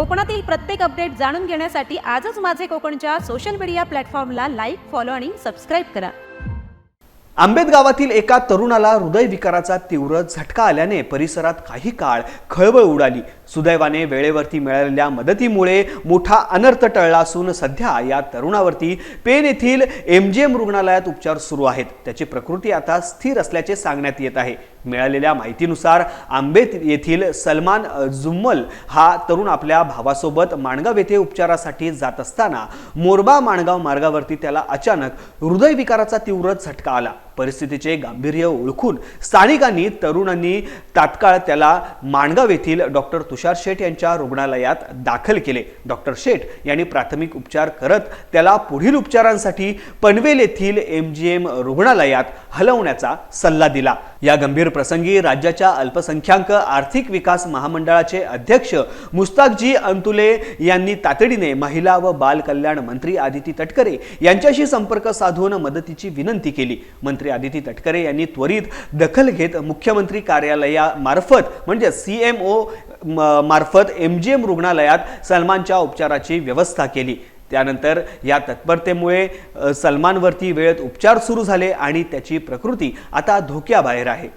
कोकणातील प्रत्येक अपडेट जाणून घेण्यासाठी आजच माझे कोकणच्या सोशल मीडिया प्लॅटफॉर्मला लाईक फॉलो आणि सबस्क्राईब करा. आंबेत गावातील एका तरुणाला हृदयविकाराचा तीव्र झटका आल्याने परिसरात काही काळ खळबळ उडाली. सुदैवाने वेळेवरती मिळालेल्या मदतीमुळे मोठा अनर्थ टळला असून सध्या या तरुणावरती पेन येथील एम जी एम रुग्णालयात उपचार सुरू आहेत. त्याची प्रकृती आता स्थिर असल्याचे सांगण्यात येत आहे. मिळालेल्या माहितीनुसार आंबेत येथील सलमान जुम्मल हा तरुण आपल्या भावासोबत माणगाव येथे उपचारासाठी जात असताना मोरबा माणगाव मार्गावरती त्याला अचानक हृदयविकाराचा तीव्र झटका आला. परिस्थितीचे गांभीर्य ओळखून स्थानिकांनी तरुणांनी तात्काळ त्याला माणगाव येथील डॉक्टर तुषार शेठ यांच्या रुग्णालयात दाखल केले. डॉक्टर शेठ यांनी प्राथमिक उपचार करत त्याला पुढील उपचारांसाठी पनवेल येथील एम जी एम रुग्णालयात हलवण्याचा सल्ला दिला. या गंभीर प्रसंगी राज्याच्या अल्पसंख्याक आर्थिक विकास महामंडळाचे अध्यक्ष मुस्ताकजी अंतुले यांनी तातडीने महिला व बाल कल्याण मंत्री आदिती तटकरे यांच्याशी संपर्क साधून मदतीची विनंती केली. मंत्री आदिती तटकरे यांनी त्वरित दखल घेत मुख्यमंत्री कार्यालयामार्फत म्हणजे सी एम ओ मार्फत एम जी एम रुग्णालयात सलमानच्या उपचाराची व्यवस्था केली. त्यानंतर या तत्परतेमुळे सलमानवरती वेळेत उपचार सुरू झाले आणि त्याची प्रकृती आता धोक्याबाहेर आहे.